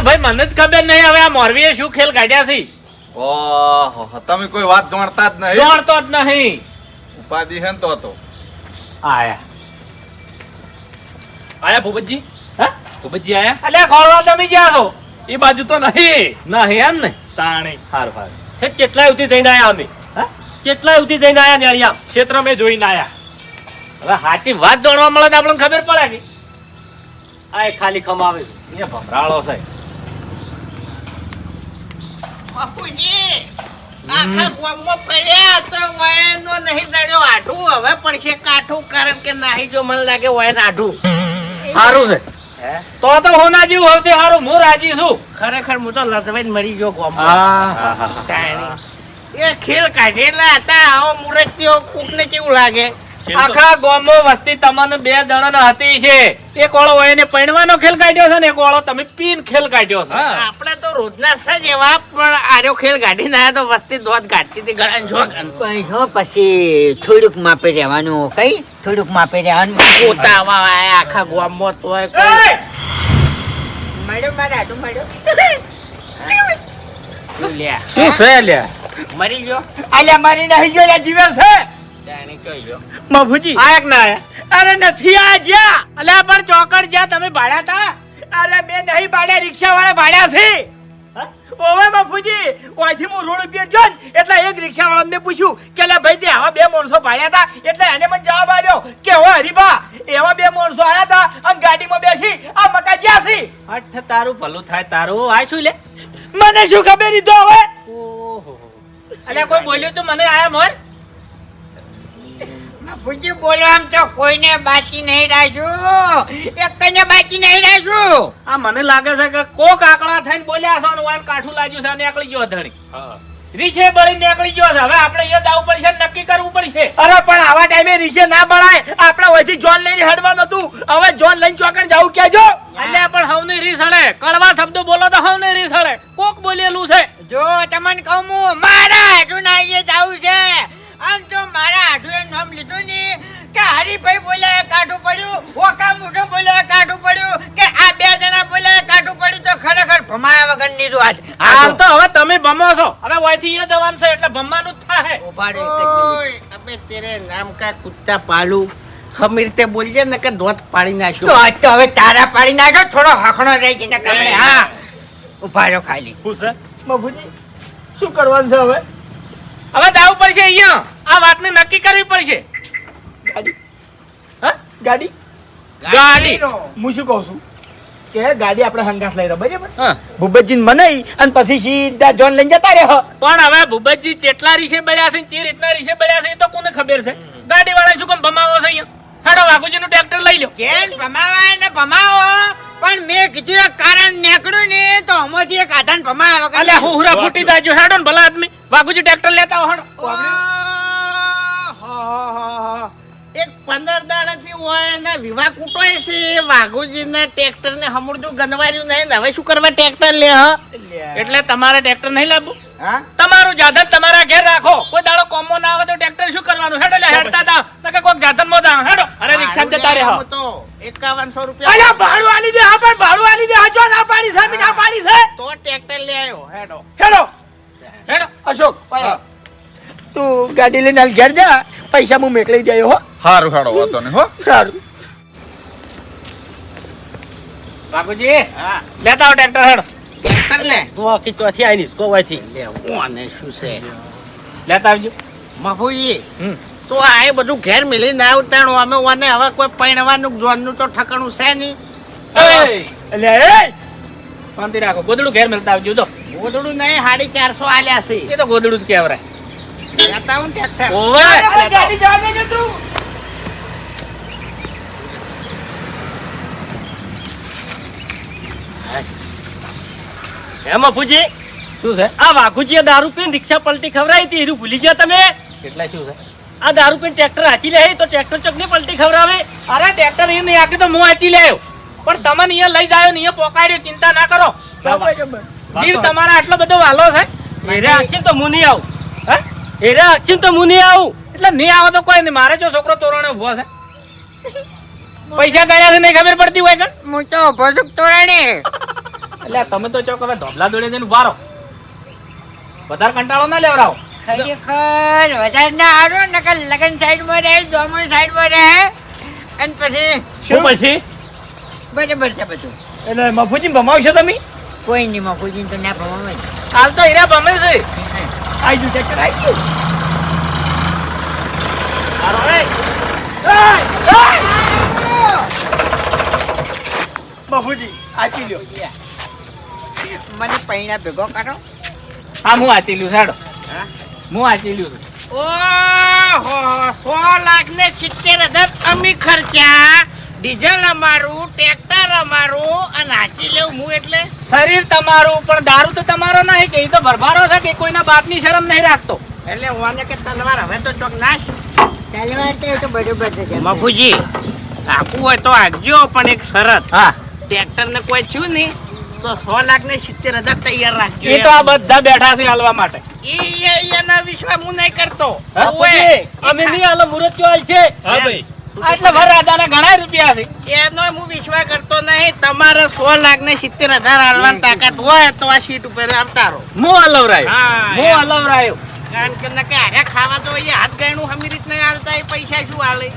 અલ્યા ભાઈ મને જ ખબર નહીં હવે આ મોરવીએ શું ખેલ કાઢ્યા છે? ઓહો તમે કોઈ વાત જાણતા જ નહીં. જાણતો જ નહીં. ઉપાધિ હે તો તો. આયા. આયા ભૂપતજી? હા? ભૂપતજી આયા? અલ્યા ખોળવા તમે જ્યાં છો? એ બાજુ તો નહીં. નહીં એમ ને? તાણે. હાર હાર. હે કેટલાય ઉતી જઈને આયા અમે? હા? કેટલાય ઉતી જઈને આયા નેળિયા? ક્ષેત્ર મેં જોઈને આયા. હવે સાચી વાત જાણવા મળે તો આપણને ખબર પડે કે આ ખાલી કમાવે છે. અહીંયા ભમરાળો છે. બાપુજી આખા ગામમાં પડ્યા તો વયનો નહીં દડ્યો આઠું હવે પડશે કાઠું કારણ કે નાહી જો મને લાગે વયન આઠું સારું છે. તો તો હોના જીવ હવે સારું હું રાજી છું. ખરેખર હું તો લધવાઈને મરી ગયો ગોમ ગામમાં એ ખેલ કાઢેલા હતા આવો મુરત કુક ને કેવું લાગે? આખા ગામમાં વસ્તી તમને બે જણા હતી છે. એક ઓળો હોય એને પૈણવાનો ખેલ કાઢ્યો છે ને એક ઓળો તમે પીન ખેલ કાઢ્યો છે. આપણે તો રોજના સજ એવા પણ આર્યો ખેલ કાઢી ના તો વસ્તી દોત કાઢતી હતી ગળા જો પણ પછી થોડુંક માપે રહેવાનું કઈ? થોડુંક માપે રહેવાનું. પોતા આવા આખા ગામમાં તો કોઈ મળ્યો મારા આટું મળ્યો? શું છે લ્યા? મરી ગયો? અલ્યા મારી નહીં ગયો જીવે છે. મફુજી. આયક ના અરે નથી આ જ્યાં. અલ્યા પણ ચોકડ જ્યાં તમે ભાડ્યા તા. અરે બે નહીં ભાડ્યા રિક્ષા વાળા ભાડ્યા છે. ઓવે બાપુજી ઓયથી હું રોડ ઉપર ને એટલે એક રિક્ષા વાળાને પૂછ્યું કે લે ભાઈ તે આવા બે માણસો ભાડ્યા હતા એટલે એને મને જવાબ આવ્યો કે હો હરીભા એવા બે માણસો આયા હતા અને ગાડીમાં બેસી આ મકા જ્યાં છે? અઠ તારું ભલું થાય તારું. આ શું લે? મને શું ખબર ઈ તો હવે? ઓહો. અલ્યા કોઈ બોલ્યું તું મને આયા મોર? બાપુજી બોલવામ તો કોઈને બાકી નહીં રાખ્યું એકને બાકી નહીં રાખ્યું આ મને લાગે છે કે કોક આકડા થઈને બોલ્યા છો ને વાન કાઠું લાગ્યું છે અને નીકળી ગયો ધણી. રીછે બળી નીકળી ગયો છે. હવે આપણે એ દાવ પડશે નક્કી કરવું પડશે. અરે પણ આવા ટાઈમે રીછે ના બળાય. આપણે ઓયથી જોન લઈને હડવાનું હતું હવે જોન લઈને ચોકડ જાવું કેજો અલ્યા પણ હવની રીસ હડે. કડવા શબ્દો બોલો તો હવની રીસ હડે. કોક બોલેલું છે. જો તમને કહું હું મારા હાડું નાઈએ જાવું છે. આમ તો મારા હાડું નામ લીધું ને કે હરીભાઈ બોલ્યા કાઠું પડ્યું ઓકા મોઢો બોલ્યા કાઠું પડ્યું કે આ બે જણા બોલ્યા કાઠું પડ્યું તો ખરેખર ભમાયા વગર નીરું આજ આમ તો હવે તમે ભમો છો. હવે વાયથી અહીંયા જવાનું છે એટલે ભમવાનું જ થાય ઉભાડે અબે તેરે નામ કા કુત્તા પાલું? હમી રીતે બોલજે ને કે ધોત પાડી તો આજ તો હવે તારા પાડી નાખ્યો થોડો હખણો રહી જઈને કમળે. હા. ઊભા ખાલી. શું છે? બાબુજી શું કરવાનું છે હવે? હવે દાવ પડશે અહીંયા. આ વાતને નક્કી કરવી પડશે. ગાડી. હા? ગાડી? ગાડી. હું શું કહું છું? કે ગાડી આપણે હંગાસ લઈ રહ્યો બરાબર? હા. ભૂપતજીને મનાઈ અને પછી સીધા જોન લઈને જતા રહે. પણ હવે ભૂપતજી ચેટલા રીશે બળ્યા છે ચે રીતના રીશે બળ્યા છે એ તો કોને ખબર છે? ગાડી વાળા શું કેમ ભમાવો છે અહીંયા? હેડો વાઘુજી નું ટ્રેક્ટર લઈ લો ચેન ભમાવાય ને ભમાવો. પણ મેં કીધું એક કારણ નીકળ્યું ને તો આમાંથી એક આધાન ભમાવા આવે અલે હું હુરા ફૂટી જાજો હેડો ને ભલા આદમી. વાઘુજી ટ્રેક્ટર લેતા આવો હેડો. એક પંદર દાડાથી હોય એના વિવાહ કૂટોય છે. વાઘુજીના ટ્રેક્ટર ને હમુરદું ગનવાર્યું નહીં ને હવે શું કરવા ટ્રેક્ટર લે હ? એટલે તમારે ટ્રેક્ટર નહીં લાવવું? તમારું જાધન તમારા ઘેર રાખો. કોઈ દાડો કોમો ના આવે તો ટ્રેક્ટર શું કરવાનું? હેડો લે હેડતા તા નકે કોક જાધન મો દા હેડો. અરે રિક્ષા જતા રહો. હો તો 5100 રૂપિયા. અલ્યા ભાડું આલી દે હા પણ ભાડું આલી દે હા ના પાડી છે ના પાડી છે. તો ટ્રેક્ટર લે આવ્યો હેડો. હેડો. હેડો. અશોક તું ગાડી લઈને હાલ ઘેર જા. પૈસા હું મેકલી દે હો. હારું હાડો વાતો ને હો. સારું બાપુજી હા લેતા આવો ટ્રેક્ટર હેડો. ટ્રેક્ટર લે તો ચોથી આઈ નીસ કોવાથી લે કોને શું છે? લેતા આવજો. મફુજી તો આ એ બધું ઘેર મિલી ના ઉતાણું અમે ઓને હવે કોઈ પૈણવાનું જોનનું તો ઠકાણું છે નહીં. એટલે એ. શાંતિ રાખો. ગોદડું ઘેર મેલતા આવજો તો ગોદડું નહીં સાડી ચારસો આલ્યા છે. એ તો ગોદડું જ કહેવરાય લેતા આવું ટ્રેક્ટર ઓવે. ગાડી જવા તું. એમાં પૂછી? શું છે? આ વાઘુજીએ દારૂ પીને રિક્ષા પલટી ખવડાવી હતી એનું ભૂલી ગયા તમે? કેટલા શું છે? આ દારૂ પીને ટ્રેક્ટર આચી લે તો ટ્રેક્ટર ચોકની પલટી ખવડાવે? અરે ટ્રેક્ટર એ નહીં આખી તો હું આચી લે. પણ તમને અહીંયા લઈ જાયો ને અહીંયા પોકાડ્યો ચિંતા ના કરો. જીવ તમારા આટલો બધો વાલો છે? એરા અક્ષિન તો હું નહીં આવું. હે? એરા અક્ષિન તો હું નહીં આવું. એટલે નહીં આવો તો કોઈ નહીં. મારે જો છોકરો તોરણે ઊભો છે. પૈસા ગયા છે નહીં ખબર પડતી હોય કે? હું તો ભજુક તોરાણી. એટલે તમે તો ચોક હવે ધોબલા દોડે જઈને વારો વધારે કંટાળો ના લેવડાવો. ખરેખર વધારે ના હારો નકર લગન સાઈડમાં રહે જોમણ સાઈડમાં રહે અને પછી શું પછી? બરાબર છે બધું. એટલે મફુજી ભમાવશો તમે? કોઈ નહીં મફુજી તો ના ભમાવે હાલ તો હીરા ભમે છે. આઈ ગયું ચેક આઈ ગયું. હારો રે મફુજી આચી લ્યો. મને પૈણા ભેગો કરો. હા હું વાંચી લ્યું સાડો હા? હું વાંચી લ્યું. ઓહો સો લાખ ને સિત્તેર હજાર અમે ખર્ચ્યા. ડીઝલ અમારું ટ્રેક્ટર અમારું અને હાચી લેવું હું એટલે? શરીર તમારું પણ દારૂ તો તમારો નહીં કે એ તો ભરભારો છે કે કોઈના બાપની શરમ નહીં રાખતો. એટલે ઓને કે તલવાર હવે તો ચોક નાશ. તલવાર તો એ તો બરોબર છે. મફુજી આપવું હોય તો આગજો પણ એક શરત. હા. ટ્રેક્ટર ને કોઈ છું નહીં. તો સો લાખ ને સિત્તેર હજાર તૈયાર રાખજો. એ તો આ બધા બેઠા છે હાલવા માટે. એ- એના વિશ્વાસ હું નહીં કરતો. હા, ઓવે, મફુજી અમે નહીં હાલો મુરત કયો હાલ છે. હા ભાઈ. આ એટલે વરરાજાના ઘણા રૂપિયા છે. એનો હું વિશ્વાસ કરતો નહીં. તમારે સો લાખ ને સિત્તેર હજાર હાલવાની તાકાત હોય તો આ સીટ ઉપર આવતા રહો હું હલવરાયો હા. હલવરાયો. કારણ કે નકે હારે ખાવા તો એ હાથ ગાયનું હમી રીત નહીં હાલતા એ પૈસા શું હાલે?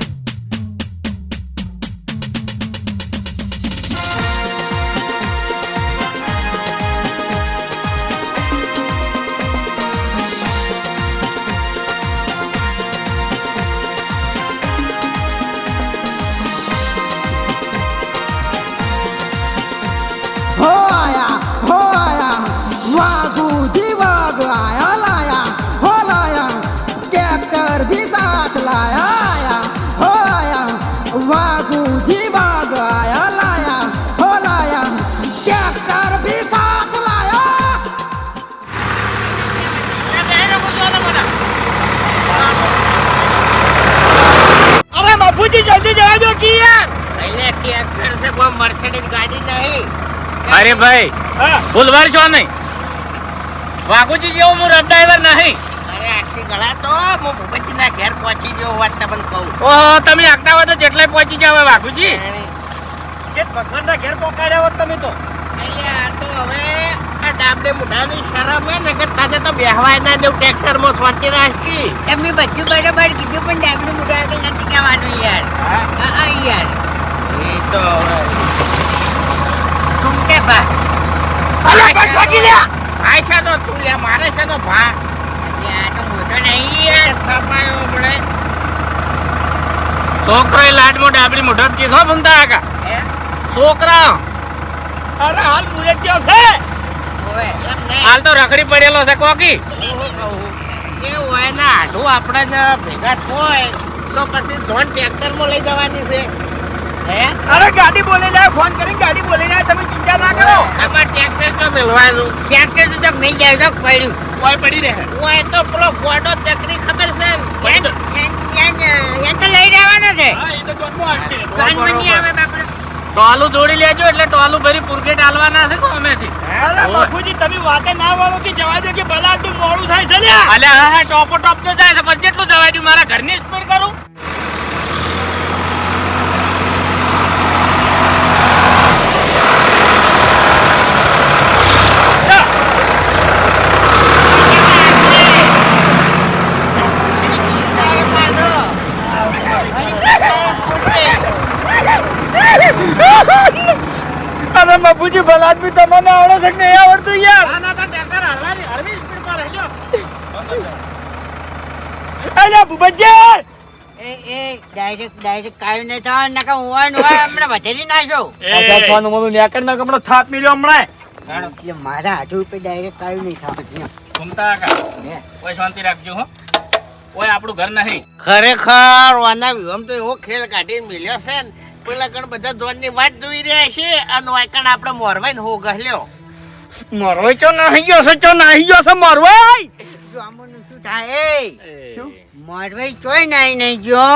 અરે ભાઈ હા. ભૂલવાર છો નહીં. વાઘુજી જેવો હું રફ ડ્રાઈવર નહીં. અરે આટલી ગળા તો હું ભૂપતજીના ઘેર પહોંચી ગયો વાત તમને કહું. ઓહો તમે આગતા હોય તો જેટલાય પહોંચી જાવ વાઘુજી. કે ભગવાનના ઘેર પહોંચાડ્યા હોત તમે તો. આ તો હવે આ ડાબડે મુઢાની શરમ હે ને કે તાજે તો બેહવાય ના દેવ ટ્રેક્ટરમાં શાંતિ રાખી. એમને બધું બરાબર કીધું પણ ડાબલું મુઢા નથી કહેવાનું યાર. હા. યાર. એ તો બા અલે પણ ભાગી લ્યા. ભાઈ છે તો તું લ્યા મારે છે તો ભા આ તો મોટો નહીં એ થપાયો છોકરો એ લાડમાં ડાબડી મોઢો કીધો ભમતા આગા. છોકરા. અરે હાલ મુરત કયો છે. હાલ તો રખડી પડેલો છે કોકી. હું હોય ને આઢું આપણે ભેગા હોય તો પછી ધોન ટ્રેક્ટરમાં લઈ જવાની છે. અરે ગાડી બોલી લાય ફોન કરીને ગાડી બોલી લાય તમે ચિંતા ના કરો. આમાં ટ્રેક્ટર તો મેળવાનું. ટ્રેક્ટર તો નહીં જાય તો પડ્યું. કોઈ પડી રહે. હોય તો પેલો ગોડો ચકરી ખબર છે? ને યાન- યાન- યાન- યાન તો લઈ જવાનો છે. નહીં આવે બાપડો ટોલું જોડી લેજો એટલે ટોલું ભરી પુરગેટ હાલવાના છે કોમેથી અરે બાપુજી તમે વાતે ના વાળો કે જવા દો કે ભલા તું મોડું થાય છે ને અલે હા હા ટોપો ટોપ તો જાય છે પણ જેટલું જવા દઉં મારા ઘરની સ્પીડ કરું. મફુજી ભલા આદમી તમને આવડે છે કે નહીં આવડતું યાર. ના ના તો ટ્રેક્ટર હળવાની હળવી સ્પીડ પર રહેજો. અરે ભૂપતજી! એ એ ડાયરેક્ટ ડાયરેક્ટ કાઢી નહીં થવા નકા હું હોય ને હોય હમણાં વધેરી નાખો અચ્છા ફોન મોનું નેકર ના કમળો થાપ મિલ્યો હમણાં એટલે મારા હાથ ઉપર ડાયરેક્ટ કાઢી નહીં થવા ઘૂમતા આગા કોઈ શાંતિ રાખજો હો. કોઈ આપણું ઘર નહીં. ખરેખર વાના વિહમ તો એવો ખેલ કાઢીને મિલ્યો છે ને. પેલા કણ બધા ધોનની વાત જોઈ રહ્યા છે અને વાયકણ આપણે મોરવાઈને હો ગહલ્યો મોરવાઈ ચો ના ગયો છે ચો નાહી ગયો છે મોરવાઈ? જો આમાંનું શું થાય? એ. મોરવાઈ ચોય નાઈ નહીં જો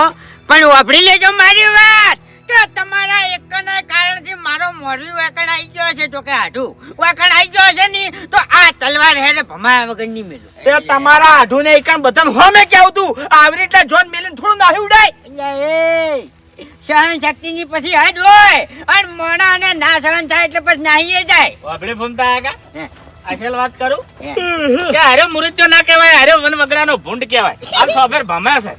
પણ વાપરી લેજો મારી વાત. કે તમારા એકના કારણથી મારો મોરવી વેકણ આવી ગયો છે તો કે હાડું વેકણ આવી ગયો છે ની તો આ તલવાર હેડે ભમાયા વગર નહીં મેલું. તે તમારા આઢું ને એકાન બધા હોમે કેવું તું આવી રીતે જોન મેલીને થોડું નાહી ઉડાય. એ. સહન શક્તિની પછી હદ હોય. અને મોણા અને ના સહન થાય એટલે પછી નાહીએ જાય. આપણે ભૂમતા આગા? અસલ વાત કરું? કે અરે મૃત્યુ ના કહેવાય અરે વન વગડાનો ભૂંડ કહેવાય. આમ સોફેર ભમ્યા છે.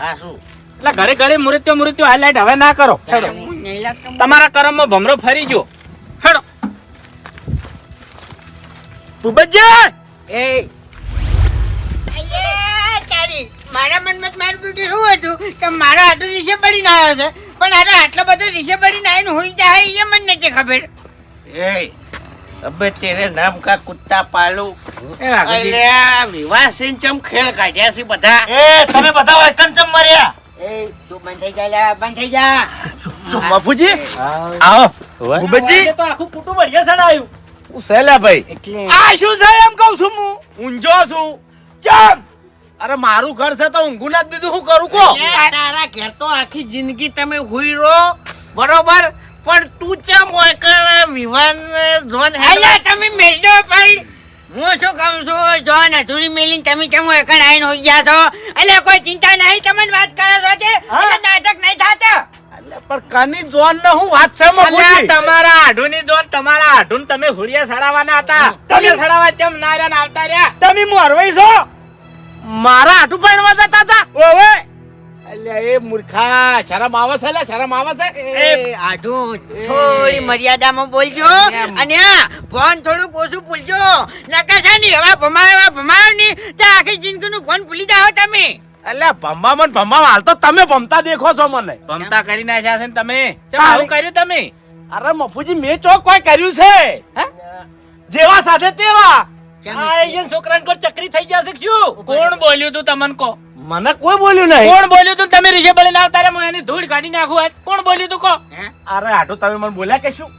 હા શું? એટલે ઘરે ઘરે મૃત્યુ મૃત્યુ હાઈલાઈટ હવે ના કરો. તમારા કર્મમાં તમારા કર્મમાં ભમરો ફરી ગયો. હેડો. ભૂપતજી એ મારા મનમાં મારું બેટું એવું હતું? કે મારા આટલું નીચે પડીને આવ્યો છે પણ આનો આટલો બધો નીચે પડીને આવીને હોઈ જાય એ મને નથી ખબર. એ અબે તેરે નામ કા કુત્તા પાલુ? એ અલ્યા વિવાહ સિંહ ચમ ખેલ કાઢ્યા છે બધા? એ તમે બધા ચમ મર્યા? એ તું બંધ થઈ જા બંધ થઈ જા. બાપુજી? આવો. ભૂપતજી તો આખું કુટુંબ અહીંયા સડાયું. હું સેલા ભાઈ? એટલે આ શું છે એમ કહું છું હું? ઊંઝો છું. ચમ! અરે મારું ઘર છે તો ઊંઘું ના બીજું શું કરું કો તારા ઘેર તો આખી જિંદગી તમે હુઈ રહો. બરોબર? પણ તું ચમ હોય કણ વિવાન જોન અલ્યા તમે મેલજો ભાઈ. હું શું કહું છું? જોન અધૂરી મેલીને તમે કેમ એકણ આવીને હોઈ ગયા છો? એટલે કોઈ ચિંતા નહીં તમને વાત કરો છો તે નાટક નહીં થાતો. પણ કની જોન ને હું વાત છે અલ્યા, તમારા આઢુની જોન તમારા આઢુન તમે હુરિયા સડાવવાના હતા. તમે સડાવવા ચમ ના રહ્યા આવતા રહ્યા? તમે મોરવાઈ છો? મારા આટું પહેરવા જતા હતા ઓવે અલ્યા એ મૂર્ખા શરમ આવે છે લે શરમ આવે છે. એ આઢુ થોડી મર્યાદામાં બોલજો. અને આ ફોન થોડુંક ઓછું ભૂલજો. નકાશા ની એવા ભમાવ એવા ભમાવની તો આખી જિંદગીનું ફોન ભૂલી જાઓ તમે. અલ્યા ભમવા મન ભમવામાં હાલ તો તમે ભમતા દેખો છો મને. ભમતા કરી નાખ્યા છે ને તમે? આવું કર્યું તમે? અરે મફુજી મેં ચોક કોઈ કર્યું છે? જેવા સાથે તેવા. આ એજન છોકરાને કોઈ ચકરી થઈ જશે શું? કોણ બોલ્યું તું તમને કો? મને કોઈ બોલ્યું નહીં. કોણ બોલ્યું તું? તમે બળીને આવતા તારે હું એની ધૂળ કાઢી નાખું આજ કોણ બોલ્યું તું કો? અરે આટો તમે મને બોલ્યા કે શું?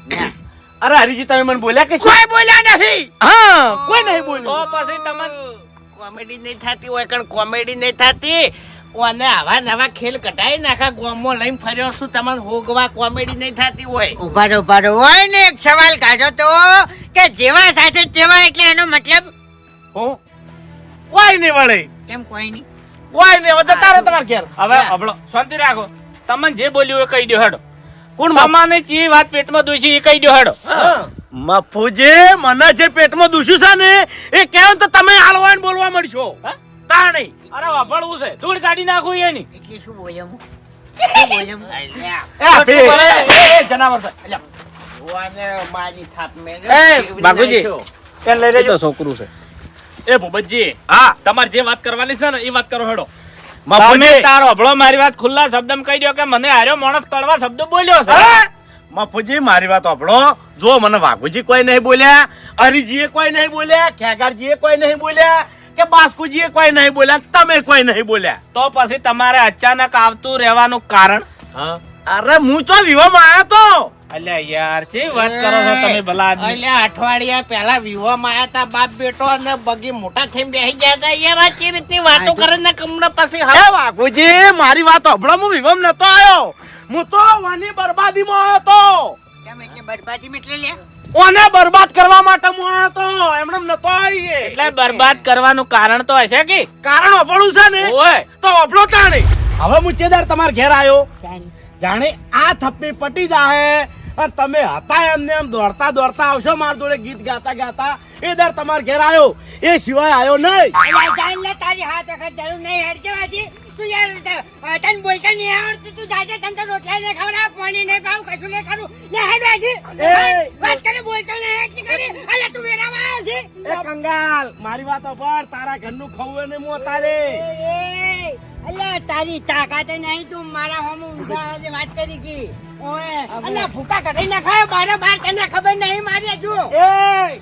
અરે હરીજી તમે મને બોલ્યા કે શું? કોઈ બોલ્યા નહીં હા કોઈ નહીં તો પછી તમને કોમેડી નહીં થતી હોય કણ કોમેડી નહીં થતી. ઓને આવા નવા ખેલ કટાઈ નાખા ગોમો લઈને ફર્યો છું. તમને હોગવા કોમેડી નહીં થતી હોય. ઊભા રહો ઊભા રહો હોય ને એક સવાલ કાઢો તો કે જેવા સાથે તેવા એટલે એનો મતલબ? હું? કોઈ નહીં વળે. કેમ કોઈ નહીં? કોઈ નહીં હવે તારો તમાર તમારા ઘેર. હવે હબળો શાંતિ રાખો. તમને જે બોલ્યું એ કહી દો હેડો. કોણ તમાને ચી વાત પેટમાં દુખી એ કહી દો હેડો. મફુજી મને જે પેટમાં દુશ્યું છે ને એ કેમ તો તમે હાલવા ને બોલવા મળશો. હા? તાણી. અરે વાપરવું છે. ધૂળ કાઢી નાખું એની. એટલે શું બોલ્યો હું? મારી થાપ મેં એ, બાપુજી. એને લઈ લેજો. છોકરું છે. એ ભૂપતજી હા. તમારે જે વાત કરવાની છે ને એ વાત કરો હેડો. તારો હબળો મારી વાત ખુલ્લા શબ્દ કહી દો કે મને હાર્યો માણસ કડવા શબ્દ બોલ્યો છે? મફુજી મારી વાત સાંભળો જો મને વાઘુજી કોઈ નહીં બોલ્યા હરિજીએ કોઈ નહીં બોલ્યા ખેગારજીએ કોઈ નહીં બોલ્યા કે બાસ્કુજીએ કોઈ નહીં બોલ્યા તમે કોઈ નહીં બોલ્યા. તો પછી તમારે અચાનક આવતું રહેવાનું કારણ? અરે હું તો વિવામાં આવ્યો તો. અલ્યા યાર છે વાત કરો છો તમે ભલા અલ્યા અઠવાડિયા પહેલા વિવાહમાં આયા તા બાપ બેટો અને બગી મોટા થઈને બેસી ગયા તા. યાર આ કે રીતે વાતો કરે ને કમણા પછી એ વાઘુજી મારી વાત હમણાં હું વિવમ નતો આવ્યો હું તો વાની બરબાદીમાં આવ્યો તો. કેમ એટલે બરબાદી એટલે લે ઓને બરબાદ કરવા માટે હું આવ્યો તો એમણે નતો આવી એટલે બરબાદ કરવાનું કારણ તો હશે કે? કારણ અભળું છે ને ઓય. તો અભળો તાણે. હવે મુચ્છેદાર તમાર ઘેર આવ્યો જાણે આ થપ્પી પટી જાહે. અને તમે હતા એમને એમ દોડતા દોડતા આવશો માર જોડે ગીત ગાતા ગાતા. એ દર તમારા ઘેર આવ્યો એ સિવાય આવ્યો નહીં. તારી હાથ વખત જરૂર નહીં હેડ કે વાજી તું યાર તન બોલતા નહીં આવડતું. તું જાજે તન તો રોટલા ને ખવડાવ પાણી નહીં પાવ કશું નહીં કરું. ને હેડ એ! વાત કરે બોલતો નહીં હેડ કરી. અલે તું વેરામાં આવ્યો એ કંગાલ મારી વાત પર તારા ઘરનું ખવું ને મો તારે. અલ્યા તારી તાકાત નહીં તું મારા હોમ આજે વાત કરી કી ઓએ અલ્યા ફૂકા કઢાઈ નાખાય બારે બાર તને ખબર નહીં મારી જો. એ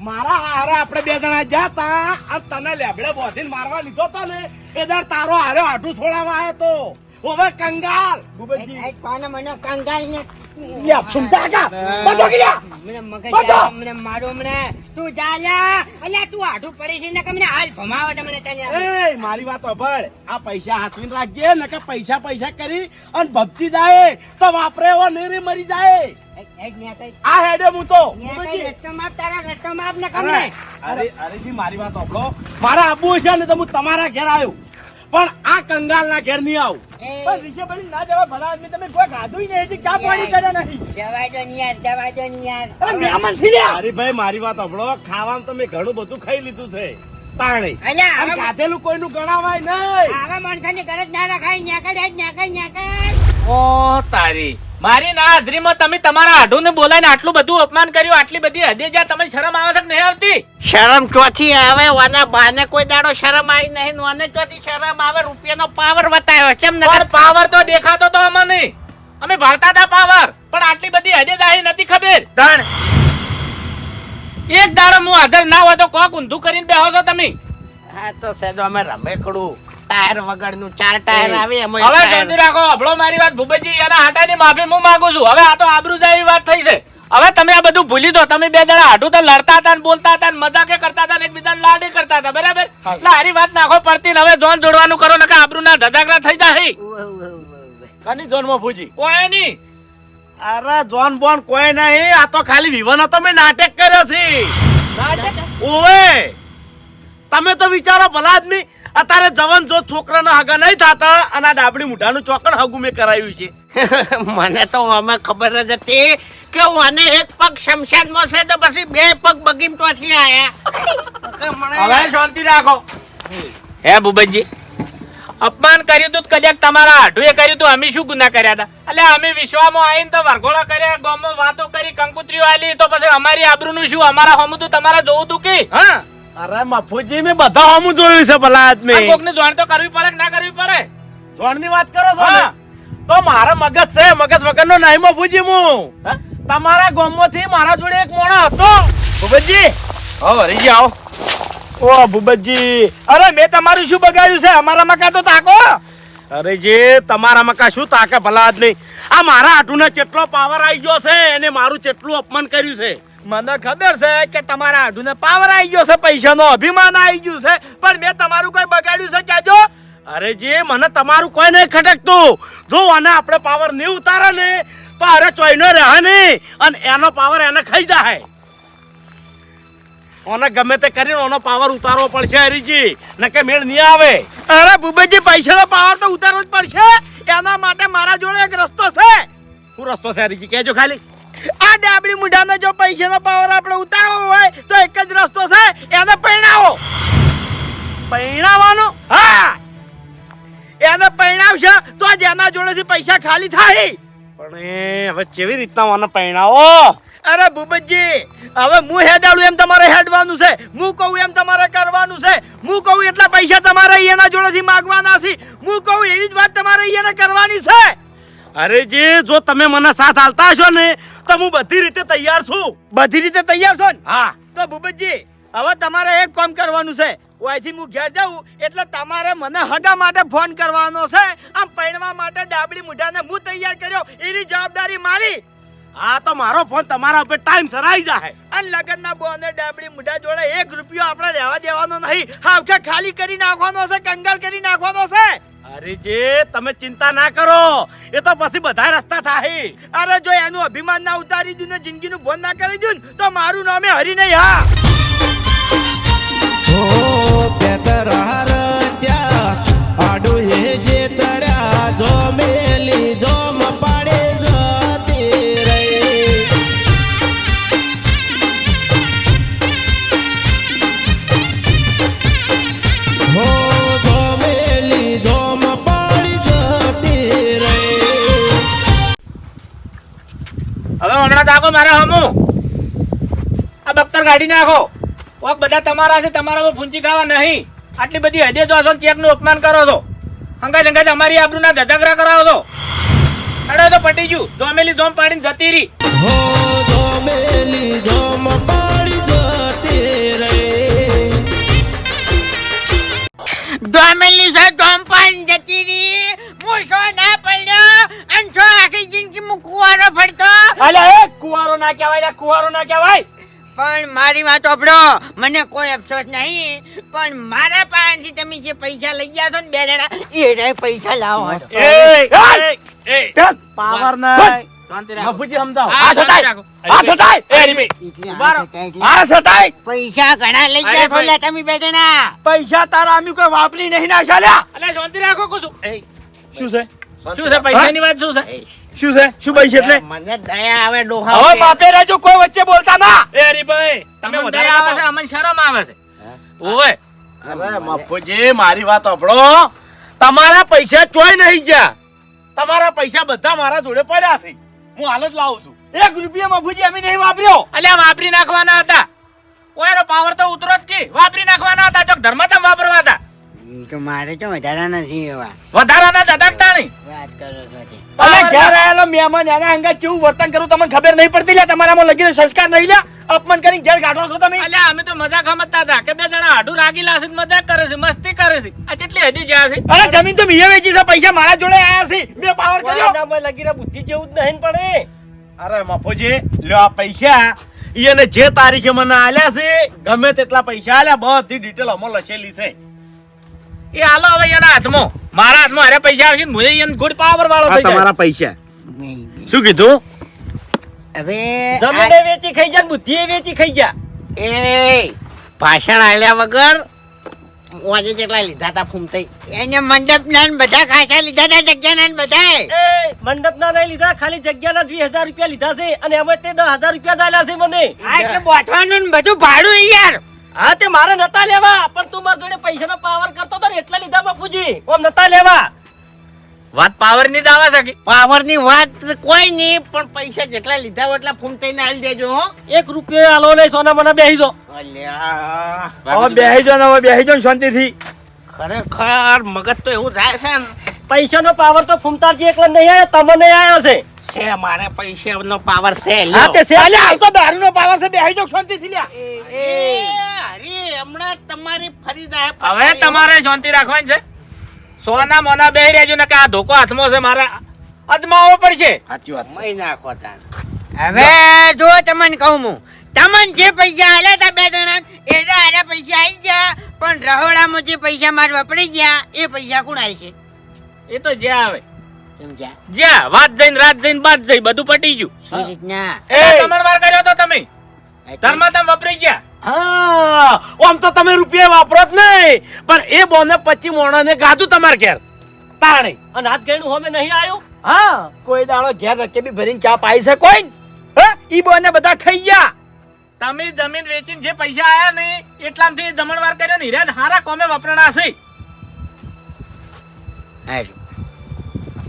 મારા હારે આપણે બે જણા જાતા અને તને લેબડે બોધીને મારવા લીધો તો ને એ દર તારો હારે આઢું છોડાવવા આવ્યો તો. હવે કંગાલ. ગુબજી કોને મને કંગાલ ને લે સુમતા કા બધો ગયા મને મગજ! મને મારો મને. તું જા લ્યા. અલ્યા તું આઢું પડે છે ને કે મને હાલ ભમાવો તમને તને એ મારી વાત અભળ આ પૈસા હાથવીને રાખજે નકે પૈસા પૈસા કરી અને ભપતી જાય. તો વાપરે એવો નેરે મરી જાય. જ આ હેડે હું તો. તારા ને અરે કમને? અરે અરે મારી વાત મારા આબુ છે ને તો હું તમારા ઘેર આવ્યો. પણ આ કંગાલના ઘેર નહીં આવું. પણ રિષભભાઈ ના જવા ભલા આદમી તમે કોઈ ખાધું નહીં હજી ચા પાણી કર્યા નહીં? જવા દો ને યાર જવા દો ને યાર. અરે મહેમાન છે લ્યા. હરીભાઈ મારી વાત સાંભળો. ખાવાનું તો મેં ઘણું બધું ખાઈ લીધું છે. તાણે. અલ્યા, અને ખાધેલું કોઈનું ગણાવાય નહીં. આવા માણસાની ગરજ ના રખાય ન્યાકડ જ ન્યાકડ ન્યાકડ. ઓ તારી. મારી ના હાજરીમાં તમે તમારા આઢુને બોલાઈને આટલું બધું અપમાન કર્યું આટલી બધી હદે જ્યાં તમને શરમ આવે છે નહીં આવતી? શરમ ચોથી આવે વાના બાને કોઈ દાડો શરમ આવી નહીં વાને ચોથી શરમ આવે રૂપિયાનો પાવર બતાવ્યો. કેમ ને પાવર તો દેખાતો તો અમને. અમે ભરતા હતા પાવર પણ આટલી બધી હદે દાહી નથી ખબર. ધણ. એક દાડો હું હાજર ના હોય તો કોક ઊંધું કરીને બેહો છો તમે. હા તો સેજો અમે રમેકડું. ટાયર વગરનું ચાર ટાયર આવે એમાં હવે શાંતિ રાખો હભળો મારી વાત ભૂપતજી એના હાટાની માફી હું માંગુ છું. હવે આ તો આબરૂ વાત થઈ છે. હવે તમે આ બધું ભૂલી દો તમે બે જણા હાટું તો લડતા હતા ને બોલતા હતા ને મજાકે કરતા હતા ને એકબીજાને લાડી કરતા હતા બરાબર? એટલે હારી વાત નાખો પડતી ને હવે જોન જોડવાનું કરો ને આબરૂ ના ધજાગરા થઈ જાય કની જોનમાં ફૂજી ઓય નહીં. અરે જોન બોન કોઈ નહીં આ તો ખાલી વિવાનો હતો મેં નાટક કર્યો છે. ઓવે તમે તો વિચારો ભલા આદમી અત્યારે જવાન જો છોકરાના હગા નહીં થતા અને આ ડાબડી મુઢાનું ચોકણ હગું મેં કરાવ્યું છે. મને તો અમે ખબર જ હતી કે મને એક પગ શમશાનમાં છે તો પછી બે પગ બગીમ ત્યાંથી આયા હવે શાંતિ રાખો. હે ભૂપતજી અપમાન કર્યું તું કદાચ તમારા આઢુએ કર્યું તું અમે શું ગુના કર્યા હતા? એટલે અમે વિશ્વામાં આવીને તો વરઘોડા કર્યા ગામમાં વાતો કરી કંકુત્રીઓ આલી તો પછી અમારી આબરૂનું શું? અમારા હોમું તું તમારા જોવું તું કે? હા. અરે મફુજી મેં બધા હમું જોયું છે ભલા આદમી. કોકને જોણ તો કરવી પડે કે ના કરવી પડે? જોણની વાત કરો છો ને? તો મારા મગજ છે મગજ વગરનો નહીં મફુજી હું હા? તમારા ગામમાંથી મારા જોડે એક મોણો હતો. ભૂપતજી. હો રીજી આવો. ઓ ભૂપતજી. અરે મેં તમારું શું બગાડ્યું છે? અમારા મકા તો તાકો? અરે જે તમારા મકા શું તાકે ભલા આદમી. આ મારા આટુને કેટલો પાવર આવી ગયો છે એને મારું કેટલું અપમાન કર્યું છે. મને ખબર છે કે તમારા આઢુને પાવર આવી ગયો છે પૈસાનો અભિમાન આવી ગયું છે પણ મેં તમારું કોઈ બગાડ્યું છે કહેજો અરે જે મને તમારું કોઈ નહીં ખટકતું. જો આને આપણે પાવર નહીં ઉતારે ને તો અરે ચોઈનો રહે નહીં અને એનો પાવર એને ખાઈ જાય. ઓને ગમે તે કરીને ઓનો પાવર ઉતારવો પડશે હરીજી. નકે મેળ નહીં આવે. અરે ભૂપેજી પૈસાનો પાવર તો ઉતારવો જ પડશે. એના માટે મારા જોડે એક રસ્તો છે. શું રસ્તો છે હરીજી? કહેજો ખાલી. આ ડાબડી મુઢાનો જો પૈસાનો પાવર આપણે ઉતારવો હોય તો એક જ રસ્તો છે એને પરણાવો. પૈણાવાનો હા. એને પરણાવશે તો જ એના જોડેથી પૈસા ખાલી થાય. પણ એ હવે કેવી રીતના મને પૈણાવો અરે ભૂપતજી હવે હું હેડાડું એમ તમારે હેડવાનું છે. હું કહું એમ તમારે કરવાનું છે. હું કહું એટલા પૈસા તમારે એના જોડેથી માંગવાના છે. હું કહું એવી જ વાત તમારે એને કરવાની છે. અરે જે જો તમે મને સાથ હાલતા હશો ને તો હું બધી રીતે તૈયાર છું. બધી રીતે તૈયાર છો ને? હા. તો ભૂપતજી હવે તમારે એક કામ કરવાનું છે. ઓયથી હું ઘેર જાઉં એટલે તમારે મને હગા માટે ફોન કરવાનો છે. આમ પૈણવા માટે ડાબડી મુઢાને હું તૈયાર કર્યો એની જવાબદારી મારી. હા તો મારો ફોન તમારા ઉપર ટાઈમ સરાઈ જાય. અને લગનના બોને ડાબડી મુઢા જોડે એક રૂપિયો આપણે રહેવા દેવાનો નહીં. હાવખે ખાલી કરી નાખવાનો છે કંગાલ કરી નાખવાનો છે? અરે જે તમે ચિંતા ના કરો. એ તો પછી બધા રસ્તા થાય અરે જો એનું અભિમાન ના ઉતારી દઉં ને જિંદગીનું ભોન ના કરી દઉં તો મારું નામે હરી નહીં, હા. હો પેતરાર ત્યાં આડું એ જે તરા, જો મેલી જોમ કાઢી નાખો. કોક બધા તમારા છે તમારા ફૂંચી ખાવા નહીં. આટલી બધી હદે જો છો ચેકનું અપમાન કરો છો. હંગાજ હંગાજ અમારી આબરૂના ધજાગરા કરાવો છો. અડે તો પટી ગયું. ધોમેલી ધોમ પાડીને જતી રહી. હો સાહેબ ધોમ પાડી જતી રહી. છે દોમપાન જતી રહી. હું શો ના પડ્યો અને છો આખી જિંદગી હું કુવારો ફરતો. અલે એ કુવારો ના કહેવાય કુવારો ના કહેવાય. પણ મારી વાત સાંભળો. મને કોઈ અફસોસ નહીં પણ મારા પાસેથી તમે જે પૈસા લઈ ગયા છો ને બે જણા એ પૈસા લાવો એ એ, એ પાવર નહીં. એટલે એટલે પૈસા ઘણા લઈ ગયા ખોલ્યા તમે બે જણા. પૈસા તારા અમે કોઈ વાપરી નહીં ના શાંતિ રાખો શું છે? શું છે? પૈસાની વાત શું છે? શું છે? શું પૈસા એટલે? મને દયા આવે ડોહા હવે બાપે રાજો કોઈ વચ્ચે બોલતા ના. એ હરીભાઈ તમે વધારે આવે છે અમને શરમ આવે છે. ઓય. અરે મફુજી મારી વાત સાંભળો. તમારા પૈસા ચોય નહીં ગયા. તમારા પૈસા બધા મારા જોડે પડ્યા છે. હું હાલ જ લાવું છું. એક રૂપિયા મફુજી અમે નહીં વાપર્યો. અલ્યા વાપરી નાખવાના હતા. ઓયરો પાવર તો ઉતરો જ કે. વાપરી નાખવાના હતા ચોક ધર્મતમ વાપરવા હતા. તો મારે તો વધારા નથી એવા. વધારાના ધધકતા નહીં વાત કરો છો તે. ઘેર આયેલો મહેમાન એના અંગત કેવું વર્તન કરું તમને ખબર નહીં પડતી લે તમારામાં લગીને સંસ્કાર નહીં લે અપમાન કરીને ઘેર કાઢો છો તમે. અલ્યા અમે તો મજાક સમજતા હતા કે બે જણા મજાક કરે છે મસ્તી કરે છે. આ કેટલી હદી જાય છે. અરે જમીન તો મીએ વેચી છે પૈસા મારા જોડે આયા છે. મેં પાવર કર્યો. લગીરા બુદ્ધિ જેવું જ નહીં પડે. અરે મફુજી લ્યો આ પૈસા. એને જે તારીખે મને આલ્યા છે ગમે તેટલા પૈસા આલ્યા બધી ડિટેલ અમો લખેલી છે. એ હાલો હવે એના હાથમાં. મારા હાથમાં અરે પૈસા આવશે ને મને એને ગુડ પાવર વાળો થઈ જાય. પૈસા. નહીં, નહીં. શું કીધું? હવે જમીને વેચી ખાઈ જા બુદ્ધિ વેચી ખાઈ જા. એ ભાષણ આલ્યા વગર આજે જેટલા લીધા તા ફૂમતાઈ આ એને મંડપ ના બધા ખાસા લીધા હતા જગ્યા ના બધા મંડપ ના નહીં લીધા ખાલી જગ્યાના વીસ હજાર રૂપિયા લીધા છે અને હવે તે દસ હજાર રૂપિયા ચાલ્યા છે મને. આ એટલે બોઠવાનું બધું ભાડું યાર. હા તે મારે નતા લેવા પણ તું મારા જોડે પૈસાનો પાવર કરતો હતો ને એટલા લીધા બાપુજી. ઓમ નતા લેવા. વાત પાવરની જ આવે છે કે? પાવરની વાત કોઈ નહીં પણ પૈસા જેટલા લીધા હોય એટલા ફૂમતાઈ ને આલી દેજો હો. એક રૂપિયો આલો નહીં સોના મને બેહી દો. અલ્યા હવે બેહી જો ને હવે બેહી જો ને શાંતિથી. ખરેખર મગજ તો એવું થાય છે ને. પૈસાનો પાવર તો ફૂમતાજી એકલા નહીં આવ્યો તમને આવ્યો છે. છે મારે પૈસા નો પાવર છે હા તે છે. અલ્યા હાલ તો દારૂનો પાવર છે બેહી જાઓ શાંતિથી લ્યા. એ, હરી, હમણાં તમારી ફરી જાય હવે તમારે શાંતિ રાખવાની છે? સોના મોના બેહી રહેજો ને કે આ ધોકો હાથમાં છે મારા. અજમાવો પડશે સાચી વાત મહી નાખો તાન. હવે જો તમને કહું હું તમને જે પૈસા આલે તા બે જણા એના આરા પૈસા આવી ગયા પણ રહોડામાં જે પૈસા મારે વપરાઈ ગયા એ પૈસા કોણ આવી છે એ તો જે આવે. સમજ્યા જ્યાં? વાત જઈને રાત જઈને બાદ જઈ બધું પટી ગયું. એ કમણવાર કર્યો તો તમે. ધર્મ તમે વપરાઈ ગયા. હા આમ તો તમે રૂપિયા વાપરો જ નહીં. પણ એ બોને પચી મોણાને ગાધું તમારે ઘેર. તાણે. અને હાથ ગયણું હોમે નહીં આવ્યું હા કોઈ દાડો ઘેર રકેબી ભરીને ચા પાઈ છે કોઈ? હે ઈ બોને બધા ખાઈ ગયા. તમે જમીન વેચીને જે પૈસા આયા નહીં એટલામાંથી જમણવાર કર્યો ને હિરાજ હારા કોમે વપરાણા છે હારું.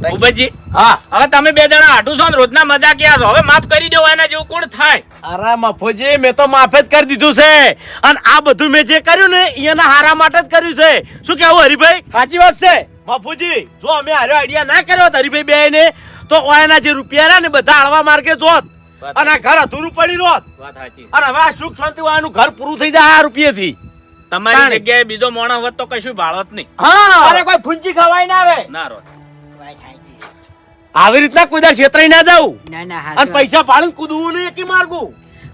ભૂપતજી હા. હવે તમે બે જણા હાટું છો ને રોજના મજા ક્યાં છો? હવે માફ કરી દો એના જેવું કોણ થાય? અરે મફોજી મેં તો માફ જ કરી દીધું છે. અને આ બધું મેં જે કર્યું ને એના હારા માટે જ કર્યું છે. શું કેવું હરિભાઈ? સાચી વાત છે. મફુજી જો અમે હારો આઈડિયા ના કર્યો હોત હરીભાઈ બે ને તો ઓયના જે રૂપિયા રહ્યા ને બધા હળવા માર્ગે જોત અને ઘર અધૂરું પડી રોત વાત સાચી. અને હવે સુખ શાંતિ વાળાનું ઘર પૂરું થઈ જાય આ રૂપિયાથી. તમારી. જગ્યાએ બીજો મોણો હોત તો કશું ભાળો જ નહીં. હા. અરે કોઈ ફૂંચી ખવાય ના આવે ના રોત. આવી રીતના કોઈ દર છેતરાઈ ના જાવ ના ના અને પૈસા પાડીને કૂદવું ને એકી માર્ગું.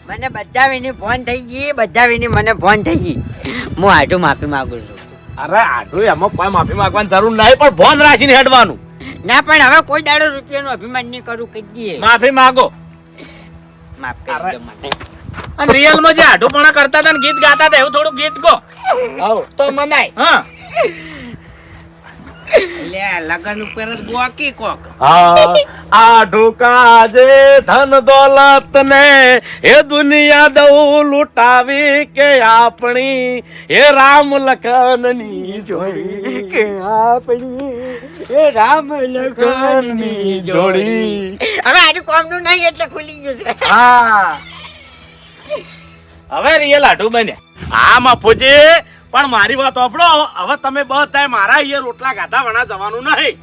મને બધા વિની ફોન થઈ ગઈ બધા વિની મને ફોન થઈ ગઈ. હું આટું માફી માંગુ છું. અરે આટું એમાં કોઈ માફી માંગવાની જરૂર નહીં પણ ફોન રાખીને હેડવાનું. ના પણ હવે કોઈ દાડો રૂપિયાનું અભિમાન નહીં કરું કહી દઈએ. માફી માંગો. માફ કરી દો મને. અને રિયલમાં જે આઢુપણા કરતા હતા ને ગીત ગાતા હતા એવું થોડું ગીત ગો. તો મનાય. હા. લગન ઉપર જ ગોકી કોક. હા આ ઢોકા જે ધન દોલત ને એ દુનિયા દઉં લૂંટાવી કે આપણી એ રામ લખનની જોડી કે આપણી એ રામ લખનની જોડી. હવે આજુ કોમનું નહીં એટલે ખુલી ગયું છે. હા. હવે રિયલ આટું બને. આમાં મફુજી પણ મારી વાત આપડો હવે તમે બધા મારા અહીંયા રોટલા ગાધા વણા જવાનું નહીં.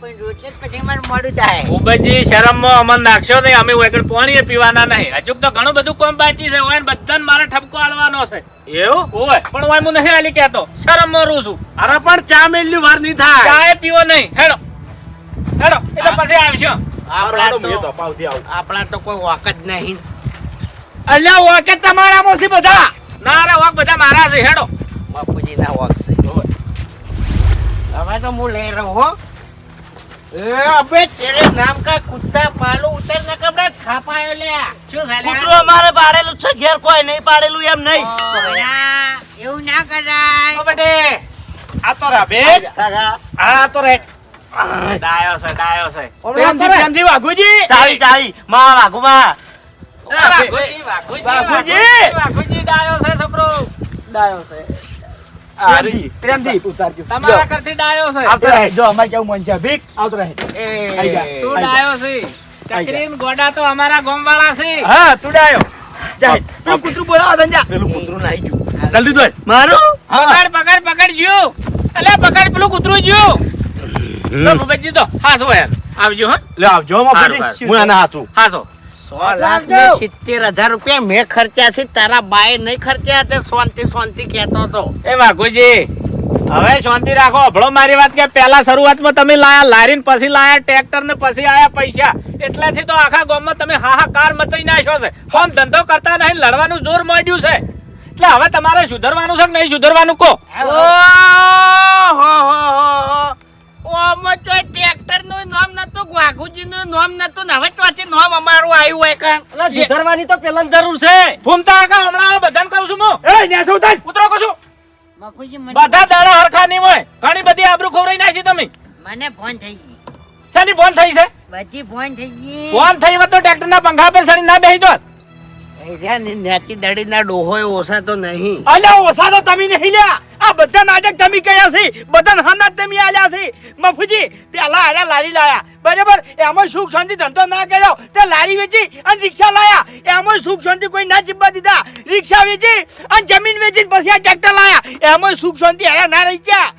પણ રોટલે પછી મારું મોડું થાય. ભૂપતજી શરમમાં અમન નાખશો નહીં અમે વેકડ પાણી પીવાના નહીં. હજુ તો ઘણું બધું કોમ બાકી છે હોય બધાને મારે ઠપકો આલવાનો છે. એવું? ઓય પણ ઓય હું નહીં આલી કહેતો. રહું છું. અરે પણ ચા મેલની વાર નહીં થાય. ચાય પીવો નહીં. હેડો. હેડો એ તો પછી આવશો. આપણા તો તો અપાવથી આવું. આપણા તો કોઈ વાક જ નહીં. અલ્યા ઓકે તમારામાં છે બધા. ના રે વાક બધા મારા છે. હેડો. બાપુજી ના છે. હવે તો હું લઈ રહ્યો હો. અબે તેરે નામ કા કુત્તા પાલુ ઉતર ન કબડા થાપાયો લ્યા શું થાય કૂતરું અમારે પાડેલું છે ઘેર કોઈ નહીં પાડેલું એમ નહીં. એવું ના કરાય. ઓ બેટે આ તો રાબે આ તો રે. ડાયો છે ડાયો છે. પ્રેમથી પ્રેમથી વાઘુજી. ચાવી ચાવી. માં વાઘુમાં. વાઘુજી, વાઘુજી, વાઘુજી! વાઘુજી ડાયો છે છોકરો. પ્રેમથી પ્રેમથી ઉતારજો. તમારા કરથી ડાયો છે. આવતો રહે. જો અમારે કેવું મન છે? ભીખ? આવતો રહે. આઈ તું ડાયો છે. ચકરીન ગોડા તો અમારા ગામવાળા છે. હા તું ડાયો. જા પેલું કૂતરું બોલાવો તને પેલું કૂતરું નાઈ ગયું. જલ્દી દોડ મારું? પકડ પકડ પકડ જ્યો. અલે પકડ પેલું કૂતરું જ્યો. તો ભૂપતજી તો હાસો યાર. આવજો હા. લે આવજો. હું આના હાથું. હાસો. સો લાખ ને સિત્તેર હજાર રૂપિયા મેં ખર્ચ્યા છે તારા બાએ નહીં ખર્ચ્યા તે શાંતિ શાંતિ કહેતો હતો. એ વાઘુજી હવે શાંતિ રાખો અભળો મારી વાત કે પહેલા શરૂઆતમાં તમે લાયા લારીન પછી લાયા ટ્રેક્ટર ને પછી આયા પૈસા. એટલાથી તો આખા ગામમાં તમે હાહાકાર મચાઈ નાખ્યો છે. કોમ ધંધો કરતા નહીં લડવાનું જોર માંડ્યું છે. એટલે હવે તમારે સુધરવાનું છે કે નહીં સુધરવાનું કો ઓહો હો હો હો. ઓમાં તો ટ્રેક્ટરનું નામ નતું વાઘુજી નું નામ નતું હવે ચોથી નામ અમારું આવ્યું હોય કાં સુધારવાની તો પેલા જરૂર છે. ફૂમતા આખા હમણાં બધાને કહું છું હું. એ ન્યા શું થાય? ઉતરો કહું છું. બધા દાડા હરખા નહીં હોય. ઘણી બધી આબરૂ ખોવરાઈ નાખી તમે. મને ફોન થઈ ગઈ. શાની ફોન થઈ છે? બધી ફોન થઈ ગઈ. ફોન થઈ તો ટ્રેક્ટર ના પંખા પર સડી ના બેસી દોત નેતી ડોહોય ઓછા તો નહીં. અલ્યા ઓછા તો તમે નહીં લ્યા. આ બધા નાટક તમે કર્યા છે બધા હંદા તમે આલ્યા છે મફુજી, પેલા આયા, લારી લાયા. બરાબર? એમાં સુખ શાંતિ ધંધો ના કર્યો. તે લારી વેચી અને રિક્ષા લાયા. એમાં સુખ શાંતિ કોઈ ના ચીપવા દીધા. રિક્ષા વેચી અને જમીન વેચી પછી આ ટ્રેક્ટર લાયા. એમાં સુખ શાંતિ હારા ના રહી ગયા.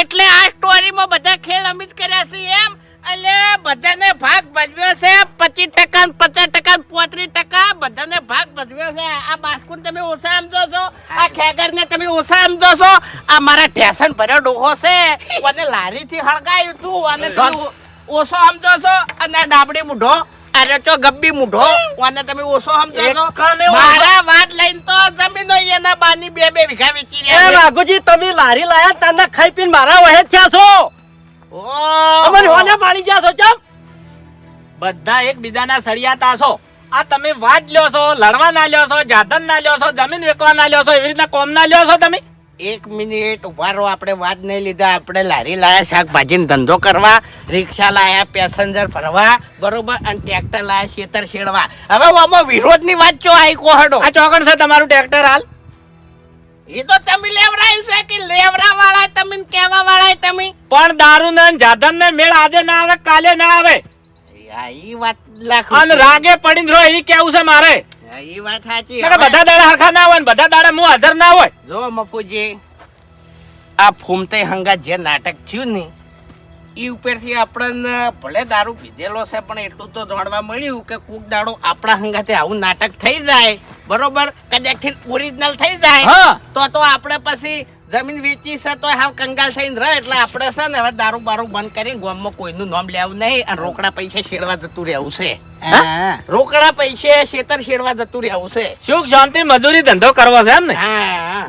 એટલે આ સ્ટોરીમાં બધા ખેલ અમિત કર્યા છે એમ? એટલે બધાને ભાગ ભજવ્યો છે. પચીસ ટકા પચાસ ટકા પોત્રીસ ટકા. બધાને ભાગ ભજવ્યો છે. આ બાસ્કુન તમે ઓછા સમજો છો. આ ખેગર ને તમે ઓછા સમજો છો. આ મારા ઢેસણ ભર્યો ડોહો છે. અને લારી થી હળગાયું છું અને ઓછો સમજો છો. અને ડાબડી મૂઢો. અરે તો ગબ્બી મૂઢો. અને તમે ઓછો સમજો છો. મારા વાત લઈને તો જમીન એના બાની બે બે વીઘા વેચી રહ્યા રાઘુજી તમે લારી લાયા તને ખાઈ પીને મારા વહે થયા છો? ગયા છો ચમ? બધા એકબીજાના સળિયાતા છો. આ તમે વાત લ્યો છો લડવા ના લ્યો છો જાધન ના લ્યો છો જમીન વેચવા ના લ્યો છો એવી રીતના કોમ ના લ્યો છો તમે? એક મિનિટ ઊભા રહો આપણે વાત નહીં લીધા. આપણે લારી લાયા શાકભાજીનો ધંધો કરવા રિક્ષા લાયા પેસેન્જર ભરવા બરોબર? અને ટ્રેક્ટર લાયા ખેતર શેડવા હવે આમાં વિરોધની વાત ચો આઈ કોહડો આ ચોકણ છે તમારું ટ્રેક્ટર હાલ? એ તો તમે લેવરાયું છે કે લેવરા વાળા તમે કેવા વાળા તમે? પણ દારૂ ને જાધન ને મેળ આજે ના આવે કાલે ના આવે. ઈ વાત લાખ અન રાગે પડીને રો ઈ કેવું છે મારે? ઈ વાત સાચી. કે બધા દાડા હરખા ના હોય ને બધા દાડા મુ હાજર ના હોય. જો મપુજી આ ફૂમતે હંગા જે નાટક થયું ને એ ઉપરથી આપણને ભલે દારૂ પીધેલો છે પણ એટલું તો જાણવા મળ્યું કે કોક દાડો આપણા હંગાતે આવું નાટક થઈ જાય. બરોબર? કદાચ ઓરિજિનલ થઈ જાય. તો તો આપણે પછી જમીન વેચી છે તો હાવ કંગાલ થઈને રહે. એટલે આપણે છે ને હવે દારૂ બારૂ બંધ કરીને ગામમાં કોઈનું નામ લેવું નહીં અને રોકડા પૈસા શેડવા જતું રહેવું છે. રોકડા પૈસે શેતર શેડવા જતું રહેવું છે. સુખ શાંતિ મજૂરી ધંધો કરવો છે એમ ને?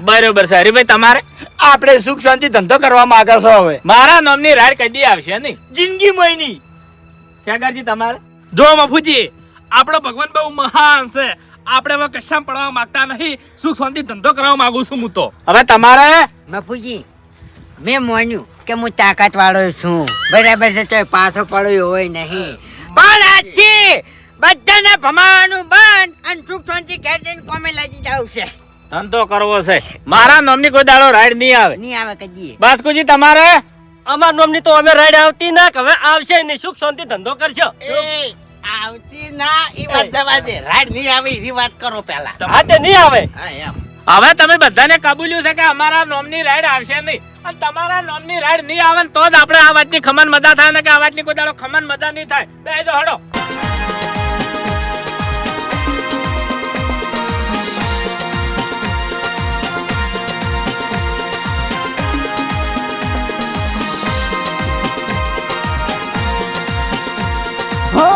બરોબર છે. હરીભાઈ તમારે? આપણે સુખ શાંતિ ધંધો કરવા માંગે છો હવે. મારા નામની રાડ કદી આવશે નહીં. જિંદગી મયની. ખેગરજી તમારે? જો મફુજી આપણો ભગવાન બહુ મહાન છે. આપણે હવે કશામાં પડવા માંગતા નહીં. સુખ શાંતિ ધંધો કરવા માંગુ છું હું તો. હવે તમારે? બાપુજી મેં માન્યું કે હું તાકાત વાળો છું. બરાબર છે તો પાછો પડ્યો હોય નહીં. પણ આજથી બધાને ભમાવાનું બંધ અને સુખ શાંતિ ઘેર જઈને કોમે લાગી જાવ છે. ધંધો કરવો છે. મારા નામની કોઈ દાડો રાઈડ નહીં આવે. નહીં આવે કદી. બાસ્કુજી તમારે? અમાર નામની તો અમે રાઈડ આવતી ના કે હવે આવશે નહીં. સુખ શાંતિ ધંધો કરશો એ આવતી ના એ. વાત જવા દે. રાડ નહીં આવે એવી વાત કરો પેલા તમારે નહીં આવે? હા એમ. હવે તમે બધાને કબૂલ્યું છે કે અમારા નોમની રાઈડ આવશે નહીં. અને તમારા નોમની રાઈડ નહીં આવે ને તો જ આપણે આ વાતની ખમન મજા થાય ને કે આ વાતની કોઈ દાડો ખમન મજા નહીં થાય. બે જો હડો. हो